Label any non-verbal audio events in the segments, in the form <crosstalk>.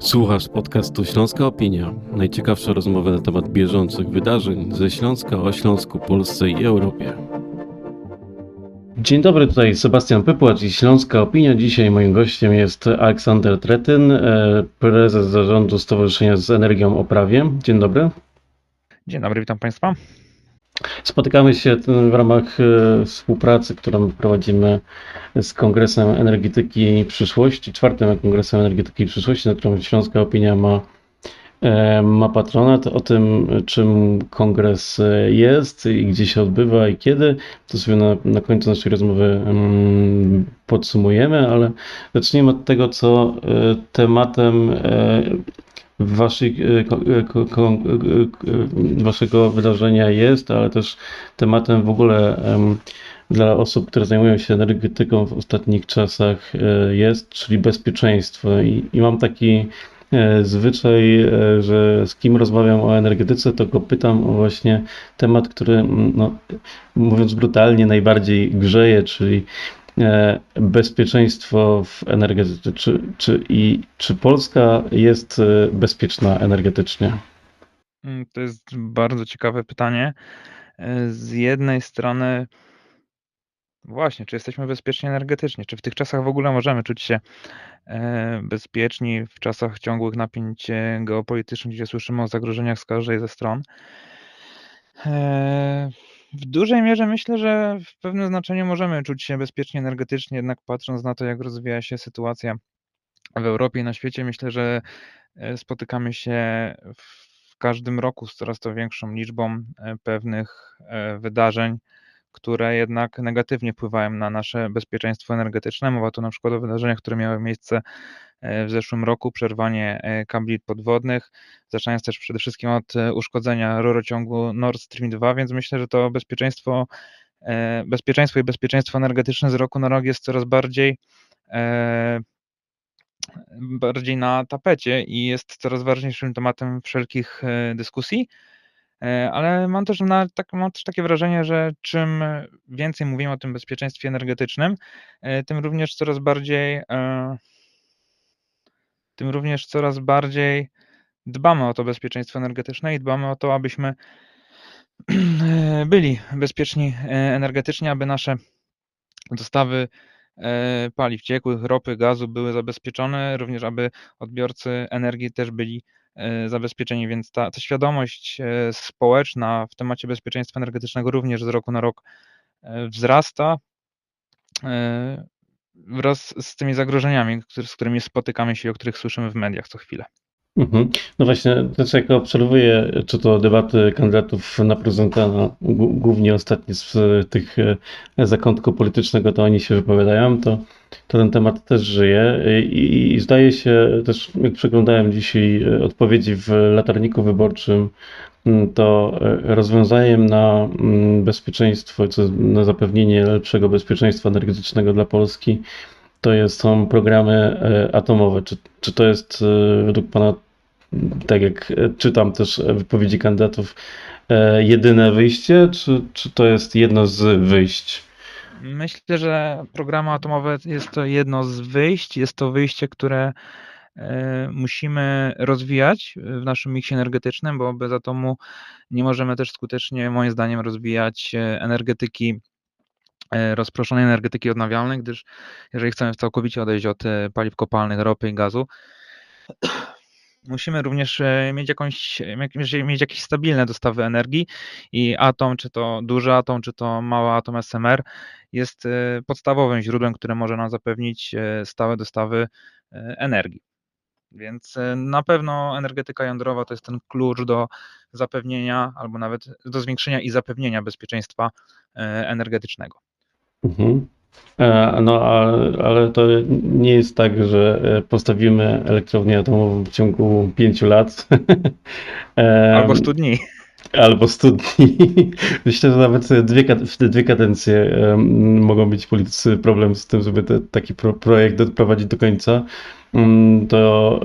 Słuchasz podcastu Śląska Opinia. Najciekawsze rozmowy na temat bieżących wydarzeń ze Śląska o Śląsku, Polsce i Europie. Dzień dobry, tutaj Sebastian Pypłacz i Śląska Opinia. Dzisiaj moim gościem jest Aleksander Tretyn, e, prezes zarządu Stowarzyszenia z Energią o Prawie. Dzień dobry. Dzień dobry, witam Państwa. Spotykamy się w ramach e, współpracy, którą prowadzimy z Kongresem Energetyki Przyszłości, czwartym Kongresem Energetyki Przyszłości, na którym Śląska Opinia ma, e, ma patronat. O tym, czym kongres e, jest i gdzie się odbywa i kiedy, to sobie na, na końcu naszej rozmowy mm, podsumujemy, ale zacznijmy od tego, co tematem waszej, ko, ko, waszego wydarzenia jest, ale też tematem w ogóle dla osób, które zajmują się energetyką w ostatnich czasach jest, czyli bezpieczeństwo. I, i mam taki zwyczaj, że z kim rozmawiam o energetyce, to go pytam o właśnie temat, który, no, mówiąc brutalnie, najbardziej grzeje, czyli E, bezpieczeństwo w energetyce. Czy, czy, i, czy Polska jest e, bezpieczna energetycznie? Mm, to jest bardzo ciekawe pytanie. E, z jednej strony, właśnie, czy jesteśmy bezpieczni energetycznie? Czy w tych czasach w ogóle możemy czuć się bezpieczni w czasach ciągłych napięć geopolitycznych, gdzie słyszymy o zagrożeniach z każdej ze stron? W dużej mierze myślę, że w pewnym znaczeniu możemy czuć się bezpiecznie energetycznie, jednak patrząc na to, jak rozwija się sytuacja w Europie i na świecie, myślę, że e, spotykamy się w każdym roku z coraz to większą liczbą e, pewnych e, wydarzeń, które jednak negatywnie wpływają na nasze bezpieczeństwo energetyczne. Mowa tu na przykład o wydarzeniach, które miały miejsce E, w zeszłym roku, przerwanie e, kabli podwodnych, zaczynając też przede wszystkim od e, uszkodzenia rurociągu Nord Stream 2, więc myślę, że to bezpieczeństwo, bezpieczeństwo i bezpieczeństwo energetyczne z roku na rok jest coraz bardziej bardziej na tapecie i jest coraz ważniejszym tematem wszelkich dyskusji. Ale mam też, na, tak, mam też takie wrażenie, że czym więcej mówimy o tym bezpieczeństwie energetycznym, tym również coraz bardziej tym również coraz bardziej dbamy o to bezpieczeństwo energetyczne i dbamy o to, abyśmy <clears throat> byli bezpieczni e, energetycznie, aby nasze dostawy e, paliw ciekłych, ropy, gazu były zabezpieczone, również aby odbiorcy energii też byli e, zabezpieczeni, więc ta, ta świadomość społeczna w temacie bezpieczeństwa energetycznego również z roku na rok wzrasta wraz z tymi zagrożeniami, z którymi spotykamy się i o których słyszymy w mediach co chwilę. Mhm. No właśnie, też jak obserwuję, czy to debaty kandydatów na prezydenta, no, głównie ostatnie z tych e, zakątku politycznego, to oni się wypowiadają, to, to ten temat też żyje I, i zdaje się też, jak przeglądałem dzisiaj e, odpowiedzi w latarniku wyborczym, to e, rozwiązaniem na bezpieczeństwo, na zapewnienie lepszego bezpieczeństwa energetycznego dla Polski to jest, są programy e, atomowe. Czy, czy to jest e, według Pana, tak jak czytam też wypowiedzi kandydatów, e, jedyne wyjście, czy, czy to jest jedno z wyjść? Myślę, że programy atomowe jest to jedno z wyjść. Jest to wyjście, które musimy rozwijać w naszym miksie energetycznym, bo bez atomu nie możemy też skutecznie, moim zdaniem, rozwijać energetyki E, rozproszonej energetyki odnawialnej, gdyż jeżeli chcemy całkowicie odejść od e, paliw kopalnych, ropy i gazu, <clears throat> musimy również e, mieć jakąś, mieć jakieś stabilne dostawy energii i atom, czy to duży atom, czy to mały atom SMR jest podstawowym źródłem, które może nam zapewnić stałe dostawy energii. Więc na pewno energetyka jądrowa to jest ten klucz do zapewnienia albo nawet do zwiększenia i zapewnienia bezpieczeństwa energetycznego. Mhm. E, no, ale to nie jest tak, że e, postawimy elektrownię atomową w ciągu pięciu lat. <laughs> Albo 100 dni. Albo 100 dni. <laughs> Myślę, że nawet dwie, w te dwie kadencje mogą być politycy problem z tym, żeby te, taki pro, projekt doprowadzić do końca. Mm, to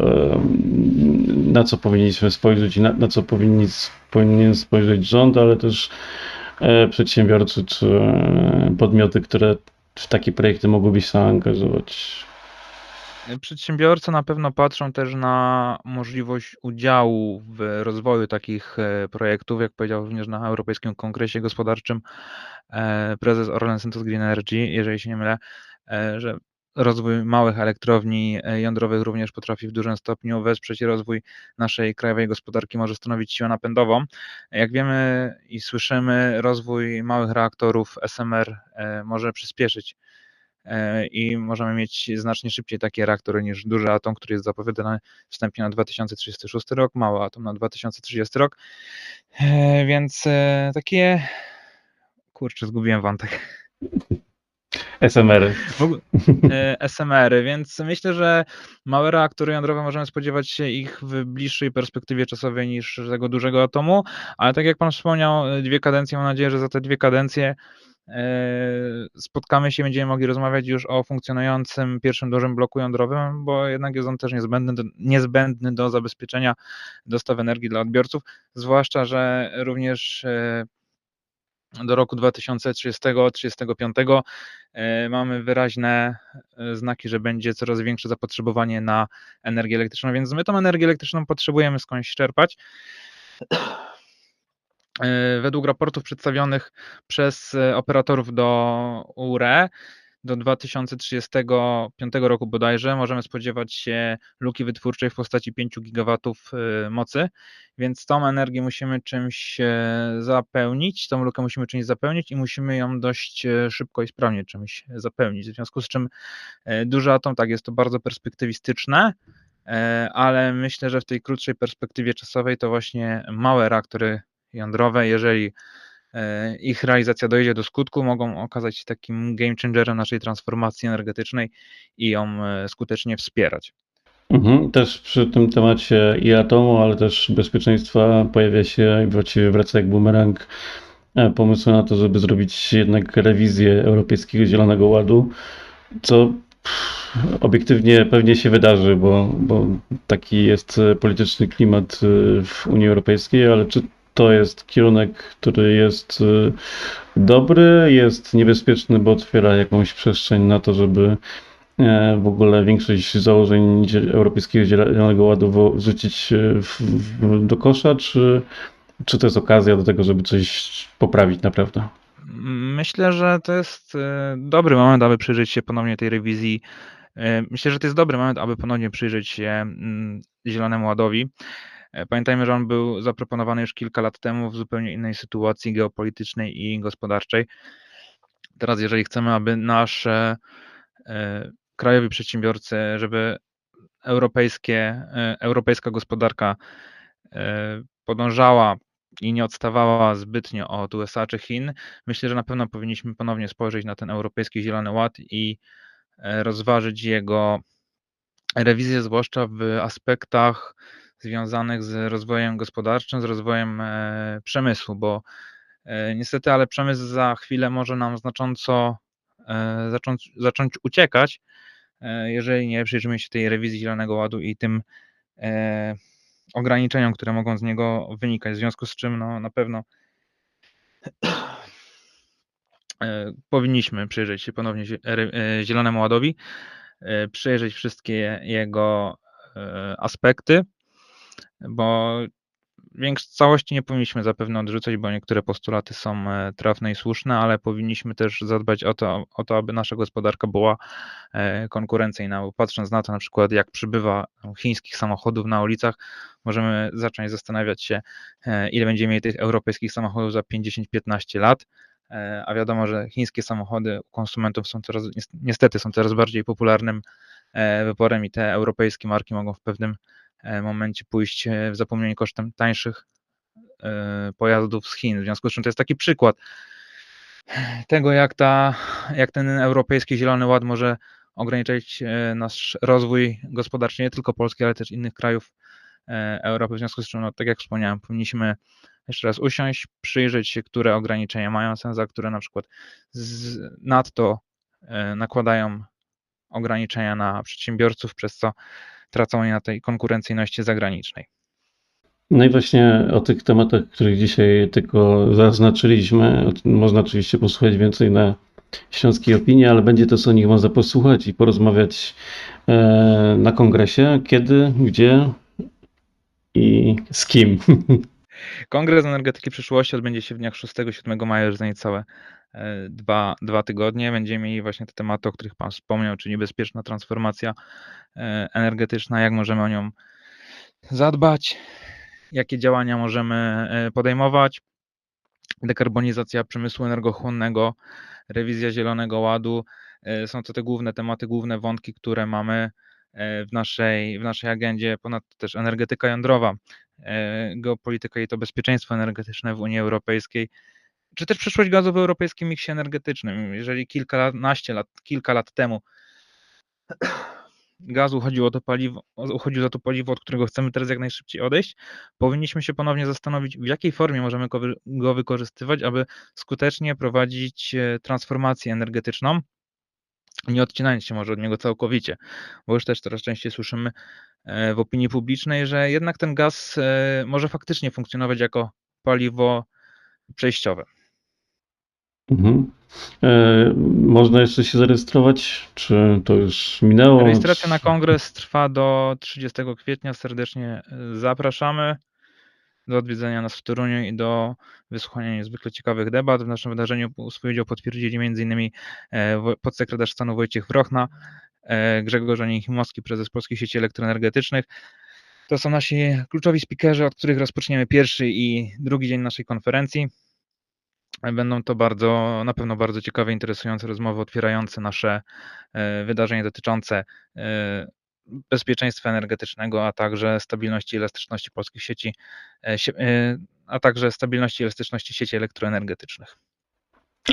na co powinniśmy spojrzeć i na, na co powinni, powinien spojrzeć rząd, ale też przedsiębiorcy czy e, podmioty, które w takie projekty mogłyby się zaangażować? Przedsiębiorcy na pewno patrzą też na możliwość udziału w rozwoju takich e, projektów, jak powiedział również na Europejskim Kongresie Gospodarczym e, prezes Orlen Synthos Green Energy, jeżeli się nie mylę, e, że rozwój małych elektrowni jądrowych również potrafi w dużym stopniu wesprzeć rozwój naszej krajowej gospodarki, może stanowić siłę napędową. Jak wiemy i słyszymy, rozwój małych reaktorów SMR może przyspieszyć E, i możemy mieć znacznie szybciej takie reaktory niż duży atom, który jest zapowiadany wstępnie na 2036 rok, mały atom na 2030 rok. E, więc e, takie. Kurczę, zgubiłem wątek. SMR-y. SMR-y, więc myślę, że małe reaktory jądrowe możemy spodziewać się ich w bliższej perspektywie czasowej niż tego dużego atomu, ale tak jak Pan wspomniał, dwie kadencje, mam nadzieję, że za te dwie kadencje E, spotkamy się, będziemy mogli rozmawiać już o funkcjonującym pierwszym dużym bloku jądrowym, bo jednak jest on też niezbędny do, niezbędny do zabezpieczenia dostaw energii dla odbiorców, zwłaszcza, że również e, do roku 2030-2035 e, mamy wyraźne znaki, że będzie coraz większe zapotrzebowanie na energię elektryczną, więc my tą energię elektryczną potrzebujemy skądś czerpać. E, według raportów przedstawionych przez e, operatorów do URE do 2035 roku bodajże możemy spodziewać się luki wytwórczej w postaci 5 gigawatów e, mocy, więc tą energię musimy czymś zapełnić, tą lukę musimy czymś zapełnić i musimy ją dość szybko i sprawnie czymś zapełnić. W związku z czym duży atom, tak, jest to bardzo perspektywistyczne, ale myślę, że w tej krótszej perspektywie czasowej to właśnie małe reaktory jądrowe, jeżeli e, ich realizacja dojdzie do skutku, mogą okazać się takim game changerem naszej transformacji energetycznej i ją e, skutecznie wspierać. Mhm. Też przy tym temacie i atomu, ale też bezpieczeństwa pojawia się i właściwie wraca jak bumerang e, pomysł na to, żeby zrobić jednak rewizję Europejskiego Zielonego Ładu, co obiektywnie pewnie się wydarzy, bo, bo taki jest polityczny klimat w Unii Europejskiej, ale czy to jest kierunek, który jest y, dobry, jest niebezpieczny, bo otwiera jakąś przestrzeń na to, żeby e, w ogóle większość założeń Europejskiego Zielonego Ładu wrzucić e, w, w, do kosza, czy, czy to jest okazja do tego, żeby coś poprawić naprawdę? Myślę, że to jest e, dobry moment, aby przyjrzeć się ponownie tej rewizji. Myślę, że to jest dobry moment, aby ponownie przyjrzeć się mm, Zielonemu Ładowi. E, pamiętajmy, że on był zaproponowany już kilka lat temu w zupełnie innej sytuacji geopolitycznej i gospodarczej. Teraz, jeżeli chcemy, aby nasze e, krajowi przedsiębiorcy, żeby europejskie, e, europejska gospodarka podążała i nie odstawała zbytnio od USA czy Chin, myślę, że na pewno powinniśmy ponownie spojrzeć na ten Europejski Zielony Ład i rozważyć jego rewizję, zwłaszcza w aspektach związanych z rozwojem gospodarczym, z rozwojem e, przemysłu, bo e, niestety, ale przemysł za chwilę może nam znacząco e, zacząć, zacząć uciekać, jeżeli nie przyjrzymy się tej rewizji Zielonego Ładu i tym ograniczeniom, które mogą z niego wynikać, w związku z czym no, na pewno powinniśmy przyjrzeć się ponownie Zielonemu Ładowi, przejrzeć wszystkie jego aspekty, bo większość całości nie powinniśmy zapewne odrzucać, bo niektóre postulaty są e, trafne i słuszne, ale powinniśmy też zadbać o to, o to aby nasza gospodarka była e, konkurencyjna. Bo patrząc na to na przykład, jak przybywa chińskich samochodów na ulicach, możemy zacząć zastanawiać się, e, ile będziemy mieli tych europejskich samochodów za 50-15 lat. A wiadomo, że chińskie samochody u konsumentów są coraz, niestety są coraz bardziej popularnym wyborem i te europejskie marki mogą w pewnym momencie pójść e, w zapomnienie kosztem tańszych e, pojazdów z Chin. W związku z czym to jest taki przykład tego, jak, ta, jak ten Europejski Zielony Ład może ograniczać nasz rozwój gospodarczy nie tylko Polski, ale też innych krajów Europy. W związku z czym, no, tak jak wspomniałem, powinniśmy jeszcze raz usiąść, przyjrzeć się, które ograniczenia mają sens, a które na przykład z, nadto nakładają ograniczenia na przedsiębiorców, przez co tracą na tej konkurencyjności zagranicznej. No i właśnie o tych tematach, których dzisiaj tylko zaznaczyliśmy, można oczywiście posłuchać więcej na Śląskiej Opinii, ale będzie też o nich można posłuchać i porozmawiać e, na kongresie. Kiedy, gdzie i z kim? <laughs> Kongres Energetyki Przyszłości odbędzie się w dniach 6-7 maja, już za niecałe e, dwa, dwa tygodnie. Będziemy mieli właśnie te tematy, o których Pan wspomniał, czyli bezpieczna transformacja e, energetyczna, jak możemy o nią zadbać, jakie działania możemy e, podejmować, dekarbonizacja przemysłu energochłonnego, rewizja Zielonego Ładu. Są to te główne tematy, główne wątki, które mamy w naszej, w naszej agendzie, ponadto też energetyka jądrowa, e, geopolityka i to bezpieczeństwo energetyczne w Unii Europejskiej, czy też przyszłość gazu w europejskim miksie energetycznym. Jeżeli kilkanaście lat, kilka lat temu <clears throat> gaz uchodził, o to paliwo, uchodził za to paliwo, od którego chcemy teraz jak najszybciej odejść, powinniśmy się ponownie zastanowić, w jakiej formie możemy go wykorzystywać, aby skutecznie prowadzić e, transformację energetyczną, nie odcinając się może od niego całkowicie, bo już też coraz częściej słyszymy e, w opinii publicznej, że jednak ten gaz e, może faktycznie funkcjonować jako paliwo przejściowe. Mhm. E, można jeszcze się zarejestrować? Czy to już minęło? Rejestracja na kongres trwa do 30 kwietnia. Serdecznie e, zapraszamy do odwiedzenia nas w Toruniu i do wysłuchania niezwykle ciekawych debat. W naszym wydarzeniu udział potwierdzili m.in. e, podsekretarz stanu Wojciech Wrochna, e, Grzegorz Anichimowski, prezes Polskiej Sieci Elektroenergetycznych. To są nasi kluczowi speakerzy, od których rozpoczniemy pierwszy i drugi dzień naszej konferencji. Będą to bardzo, na pewno bardzo ciekawe, interesujące rozmowy, otwierające nasze e, wydarzenie dotyczące e, bezpieczeństwa energetycznego, a także stabilności i elastyczności polskich sieci, e, e, a także stabilności i elastyczności sieci elektroenergetycznych.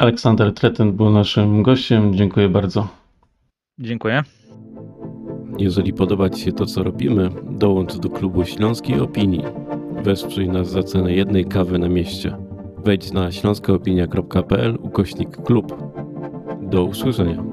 Aleksander Treten był naszym gościem. Dziękuję bardzo. Dziękuję. Jeżeli podoba Ci się to, co robimy, dołącz do klubu Śląskiej Opinii. Wesprzyj nas za cenę jednej kawy na mieście. Wejdź na śląskaopinia.pl ukośnik klub. Do usłyszenia.